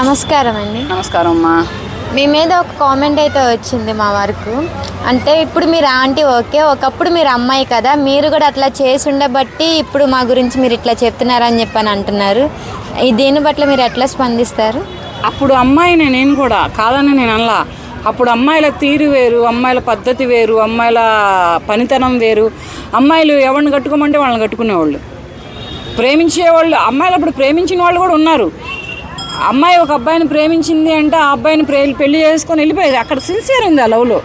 నమస్కారం అండి నమస్కారం అమ్మా. మీ మీద ఒక కామెంట్ అయితే వచ్చింది మా వరకు. అంటే ఇప్పుడు మీరు ఆంటీ ఓకే ఒకప్పుడు మీరు అమ్మాయి కదా మీరు కూడా అట్లా చేసి ఉండబట్టి ఇప్పుడు మా గురించి మీరు ఇట్లా చెప్తున్నారని చెప్పని అంటున్నారు. ఈ దీన్ని బట్ల మీరు ఎట్లా స్పందిస్తారు? అప్పుడు అమ్మాయిని నేను కూడా కాదని నేను అనలా. అప్పుడు అమ్మాయిల తీరు వేరు అమ్మాయిల పద్ధతి వేరు అమ్మాయిల పనితనం వేరు. అమ్మాయిలు ఎవరిని కట్టుకోమంటే వాళ్ళని కట్టుకునేవాళ్ళు. ప్రేమించేవాళ్ళు అమ్మాయిలు అప్పుడు ప్రేమించిన వాళ్ళు కూడా ఉన్నారు. అమ్మాయి ఒక అబ్బాయిని ప్రేమించింది అంటే ఆ అబ్బాయిని ప్రే పెళ్ళి చేసుకొని వెళ్ళిపోయేది. అక్కడ సిన్సియర్ ఉంది ఆ లవ్లో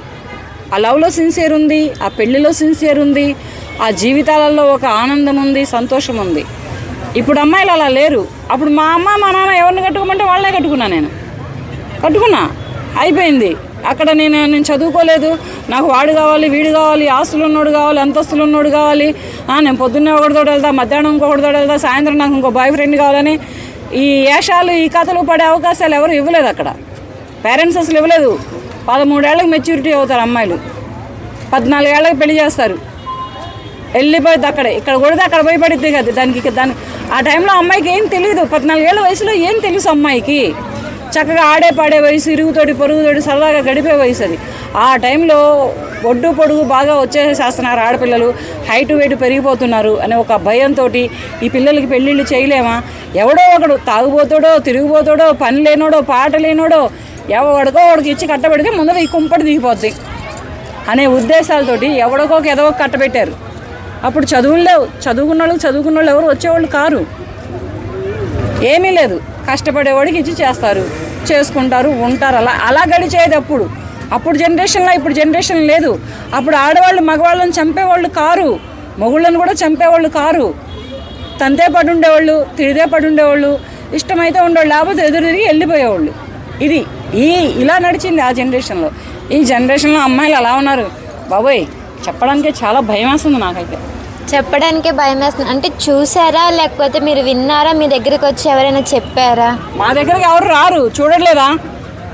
ఆ లవ్లో సిన్సియర్ ఉంది ఆ పెళ్ళిలో సిన్సియర్ ఉంది ఆ జీవితాలలో ఒక ఆనందం ఉంది సంతోషం ఉంది. ఇప్పుడు అమ్మాయిలు అలా లేరు. అప్పుడు మా అమ్మ మా నాన్న ఎవరిని కట్టుకోమంటే వాళ్ళనే కట్టుకున్నా నేను. కట్టుకున్నా. అయిపోయింది. అక్కడ నేను నేను చదువుకోలేదు. నాకు వాడు కావాలి వీడు కావాలి ఆస్తులు ఉన్నోడు కావాలి అంతస్తులు ఉన్నోడు కావాలి నేను పొద్దున్నే ఒకటితో వెళ్తా మధ్యాహ్నం ఇంకొకటితో వెళ్తా సాయంత్రం నాకు ఇంకో బాయ్ ఫ్రెండ్ కావాలని ఈ వేషాలు ఈ కథలు పడే అవకాశాలు ఎవరు ఇవ్వలేదు అక్కడ. పేరెంట్స్ అసలు ఇవ్వలేదు. పదమూడేళ్ళకి మెచ్యూరిటీ అవుతారు అమ్మాయిలు. పద్నాలుగేళ్ళకి పెళ్ళి చేస్తారు. వెళ్ళిపోయింది అక్కడే. ఇక్కడ కూడా అక్కడ పోయి పడిద్ది కదా. దానికి దాని ఆ టైంలో అమ్మాయికి ఏం తెలియదు పద్నాలుగేళ్ళ వయసులో ఏం తెలుసు అమ్మాయికి? చక్కగా ఆడే పాడే వయసు ఇరుగుతోటి పొరుగుతోటి సరదాగా గడిపే వయసు అది. ఆ టైంలో ఒడ్డు పొడుగు బాగా వచ్చేసేస్తున్నారు ఆడపిల్లలు. హైట్ వెయిట్ పెరిగిపోతున్నారు అనే ఒక భయంతో ఈ పిల్లలకి పెళ్ళిళ్ళు చేయలేమా? ఎవడో ఒకడు తాగుబోతాడో తిరిగిపోతాడో పని లేనోడో పాట లేనోడో ఎవడికో వాడికి ఇచ్చి కట్టబెడితే ముందర ఈ కుంపటి దిగిపోద్ది అనే ఉద్దేశాలతోటి ఎవడికో ఒక కట్టబెట్టారు. అప్పుడు చదువులు లేవు. చదువుకున్న వాళ్ళు చదువుకున్న వాళ్ళు ఎవరు వచ్చేవాళ్ళు కారు. ఏమీ లేదు. కష్టపడేవాడికి ఇచ్చి చేస్తారు. చేసుకుంటారు ఉంటారు. అలా అలా గడిచేది అప్పుడు. అప్పుడు జనరేషన్లో ఇప్పుడు జనరేషన్ లేదు. అప్పుడు ఆడవాళ్ళు మగవాళ్ళని చంపేవాళ్ళు కారు. మొగుళ్ళని కూడా చంపేవాళ్ళు కారు. తంతే పడి ఉండేవాళ్ళు తిరిదే పడి ఉండేవాళ్ళు ఇష్టమైతే ఉండేవాళ్ళు లేకపోతే ఎదురు తిరిగి వెళ్ళిపోయేవాళ్ళు. ఇది ఈ ఇలా నడిచింది ఆ జనరేషన్లో ఈ జనరేషన్లో అమ్మాయిలు అలా ఉన్నారు. బాబోయ్ చెప్పడానికే చాలా భయం వేస్తుంది నాకైతే. చెప్పడానికే భయం వేస్తుంది అంటే చూసారా? లేకపోతే మీరు విన్నారా? మీ దగ్గరికి వచ్చి ఎవరైనా చెప్పారా? మా దగ్గరికి ఎవరు రారు. చూడట్లేదా?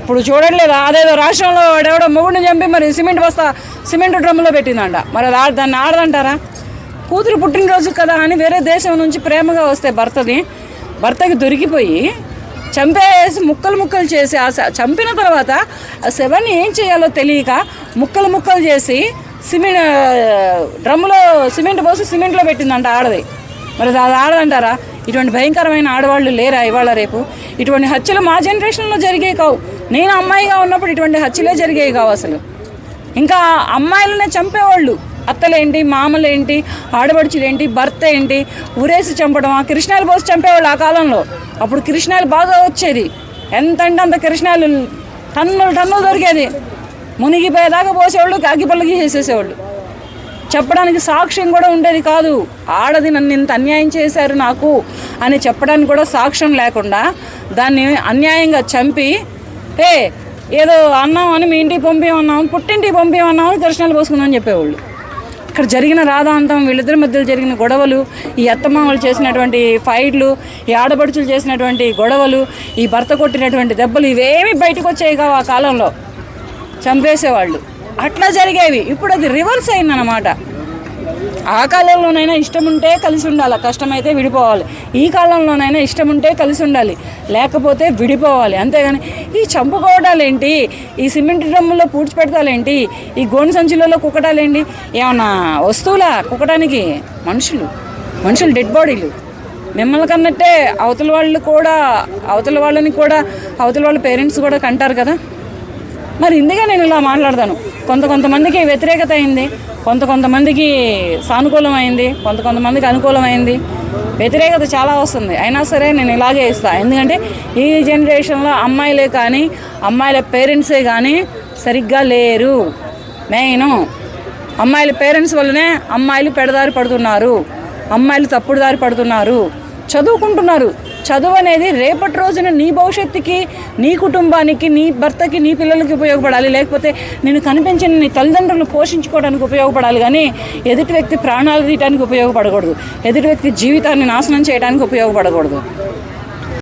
ఇప్పుడు చూడట్లేదా? అదేదో రాష్ట్రంలో ఎవడో మొగుడిని చంపి మరి సిమెంట్ బస్తా సిమెంట్ డ్రమ్ములో పెట్టిందంట. మరి అది ఆడ- దాన్ని ఆడదంటారా? కూతురు పుట్టినరోజు కదా అని వేరే దేశం నుంచి ప్రేమగా వస్తే భర్తది. భర్తకి దొరికిపోయి చంపేసి ముక్కలు ముక్కలు చేసి ఆ చంపిన తర్వాత ఆ శవాన్ని ఏం చేయాలో తెలియక ముక్కలు ముక్కలు చేసి సిమెంట్ డ్రమ్ములో సిమెంట్ పోసి సిమెంట్లో పెట్టిందంట ఆడది. మరి అది ఆడదంటారా? ఇటువంటి భయంకరమైన ఆడవాళ్ళు లేరా ఇవాళ రేపు? ఇటువంటి హత్యలు మా జనరేషన్లో జరిగేవి కావు నేను అమ్మాయిగా ఉన్నప్పుడు ఇటువంటి హత్యలే జరిగేవి కావు అసలు. ఇంకా అమ్మాయిలనే చంపేవాళ్ళు. అత్తలేంటి మామలేంటి ఆడబడుచులేంటి భర్త ఏంటి ఊరేసి చంపడం ఆ కృష్ణాలు పోసి చంపేవాళ్ళు ఆ కాలంలో. అప్పుడు కృష్ణాలు బాగా వచ్చేది. ఎంత అంటే అంత కృష్ణాలు టన్నులు టన్నులు దొరికేది. మునిగిపోయేదాకా పోసేవాళ్ళు అగ్గిపల్లకి చేసేసేవాళ్ళు చెప్పడానికి సాక్ష్యం కూడా ఉండేది కాదు. ఆడది నన్ను ఇంత అన్యాయం చేశారు నాకు అని చెప్పడానికి కూడా సాక్ష్యం లేకుండా దాన్ని అన్యాయంగా చంపి ఏ ఏదో అన్నాం అని మీ ఇంటికి పంపించమన్నాం పుట్టింటికి పంపించమన్నాం దర్శనాలు పోసుకుందాం పోసుకుందామని చెప్పేవాళ్ళు. ఇక్కడ జరిగిన రాధాంతం వీళ్ళిద్దరి మధ్యలో జరిగిన గొడవలు ఈ అత్తమామలు చేసినటువంటి ఫైట్లు ఈ ఆడపడుచులు చేసినటువంటి గొడవలు ఈ భర్త కొట్టినటువంటి దెబ్బలు ఇవేమి బయటకు వచ్చాయి కావు ఆ కాలంలో. చంపేసేవాళ్ళు. అట్లా జరిగేవి. ఇప్పుడు అది రివర్స్ అయిందన్నమాట. ఆ కాలంలోనైనా ఇష్టం ఉంటే కలిసి ఉండాలి. కష్టమైతే విడిపోవాలి. ఈ కాలంలోనైనా ఇష్టం ఉంటే కలిసి ఉండాలి. లేకపోతే విడిపోవాలి. అంతేగాని ఈ చంపుకోవడాలేంటి? ఈ సిమెంట్ డ్రమ్ములో పూడ్చిపెడతాలేంటి? ఈ గోను సంచులలో కుక్కటాలేంటి? ఏమన్నా వస్తువులా కుక్కడానికి మనుషులు. మనుషులు డెడ్ బాడీలు. మిమ్మల్ని కన్నట్టే అవతల వాళ్ళు కూడా అవతల వాళ్ళని కూడా అవతల వాళ్ళ పేరెంట్స్ కూడా కంటారు కదా? మరి ఇందుగా నేను ఇలా మాట్లాడతాను. కొంత కొంతమందికి వ్యతిరేకత అయింది. కొంత కొంతమందికి సానుకూలమైంది కొంత కొంతమందికి అనుకూలమైంది. వ్యతిరేకత చాలా వస్తుంది. అయినా సరే నేను ఇలాగే ఇస్తాను ఎందుకంటే ఈ జనరేషన్లో అమ్మాయిలే కానీ అమ్మాయిల పేరెంట్సే కానీ సరిగ్గా లేరు. మెయిన్. అమ్మాయిల పేరెంట్స్ వల్లనే అమ్మాయిలు పెడదారి పడుతున్నారు. అమ్మాయిలు తప్పుడు దారి పడుతున్నారు. చదువుకుంటున్నారు. చదువు అనేది రేపటి రోజున నీ భవిష్యత్తుకి నీ కుటుంబానికి నీ భర్తకి నీ పిల్లలకి ఉపయోగపడాలి. లేకపోతే నేను కనిపించిన నీ తల్లిదండ్రులను పోషించుకోవడానికి ఉపయోగపడాలి. కానీ ఎదుటి వ్యక్తి ప్రాణాలు తీయడానికి ఉపయోగపడకూడదు. ఎదుటి వ్యక్తి జీవితాన్ని నాశనం చేయడానికి ఉపయోగపడకూడదు.